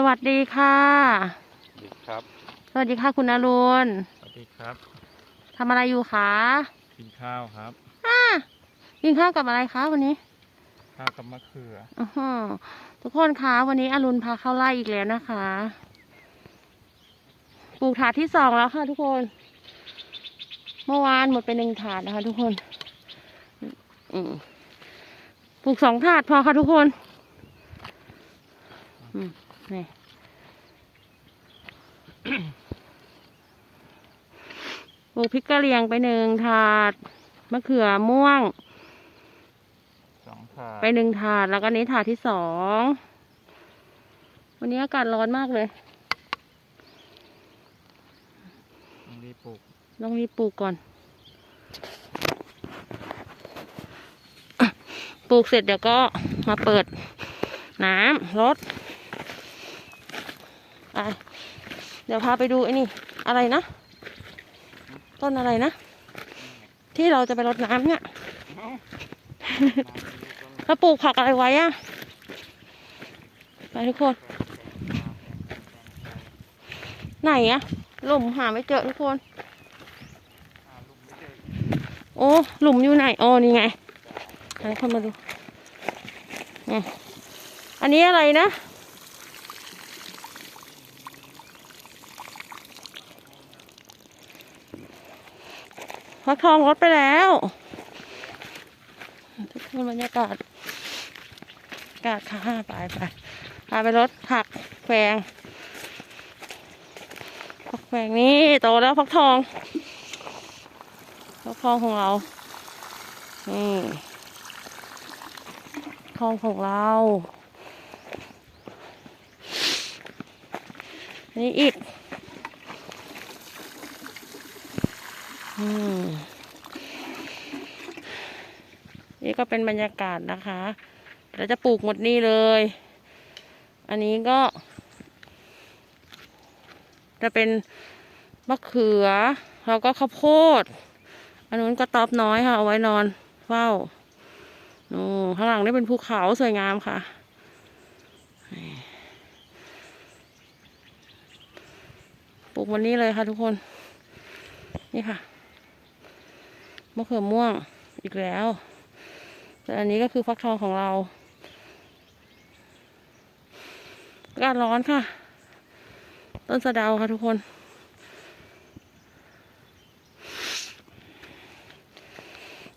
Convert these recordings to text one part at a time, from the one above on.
สวัสดีค่ะ สวัสดีครับ สวัสดีค่ะคุณอรุณ สวัสดีครับ ทำอะไรอยู่คะ กินข้าวครับอ่ากินข้าวกับอะไรคะวันนี้ ข้าวกับมะเขือออหือทุกคนคะวันนี้อรุณพาเข้าไล่อีกแล้วนะคะ ปลูกถาดที่สองแล้วค่ะ ทุกคน เมื่อวานหมดไปหนึ่งถาดนะคะ ทุกคน อืมปลูกสองถาดพอค่ะทุกคน อืม นี่ปลูกพริกกะเหรี่ยงไปหนึ่งถาด มะเขือม่วง สองถาดไปหนึ่งถาดแล้วก็นี้ถาดที่สอง วันนี้อากาศร้อนมากเลย ต้องรีบปลูกต้องรีบปลูกก่อน ปลูกเสร็จเดี๋ยวก็มาเปิด น้ำรด ไปเดี๋ยวพาไปดูไอ้นี่ อะไรนะ ต้นอะไรนะ ที่เราจะไปรดน้ำเนี่ยแล้วปลูกผักอะไรไว้อะไปทุกคน ไหนอะหลุมหาไม่เจอทุกคน โอ้หลุมอยู่ไหนอ๋อนี่ไงให้คนมาดูนี่อันนี้อะไรนะ ฟักทองรถไปแล้วทุกคนบรรยากาศอากาศค่ะไปไปพาไปรถผักแฟงผักแฟงนี่โตแล้วฟักทองฟักทองของเรานี่ทองของเรานี่อีก อืม นี่ก็เป็นบรรยากาศนะคะ เราจะปลูกหมดนี่เลย อันนี้ก็ จะเป็นมะเขือ แล้วก็ข้าวโพด อันนู้นก็ตอบน้อยค่ะ เอาไว้นอนเฝ้านู่นข้างหลังนี่เป็นภูเขาสวยงามค่ะ ปลูกวันนี้เลยค่ะทุกคน นี่ค่ะ มะเขือม่วงอีกแล้วแต่อันนี้ก็คือฟักทองของเราอากาศร้อนค่ะ ต้นสะเดาค่ะทุกคน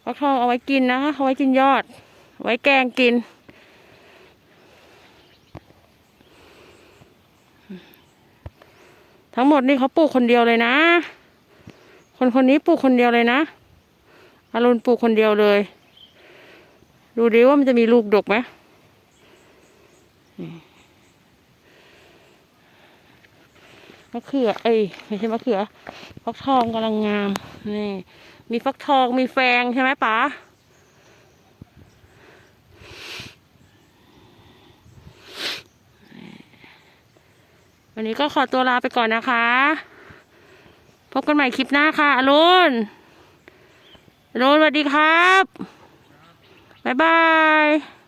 ฟักทองเอาไว้กินนะคะเอาไว้กินยอด ไว้แกงกิน ทั้งหมดนี่เขาปลูกคนเดียวเลยนะ คนคนนี้ปลูกคนเดียวเลยนะ อรุณปลูกคนเดียวเลย ดูดิว่ามันจะมีลูกดกไหมนี่มะเขือ เอ้ยไม่ใช่มะเขือ ฟักทองกำลังงาม นี่ มีฟักทองมีแฟงใช่ไหมป๋าวันนี้ก็ขอตัวลาไปก่อนนะคะ พบกันใหม่คลิปหน้าค่ะอรุณ โรุณสวัสดีครับ บ๊ายบาย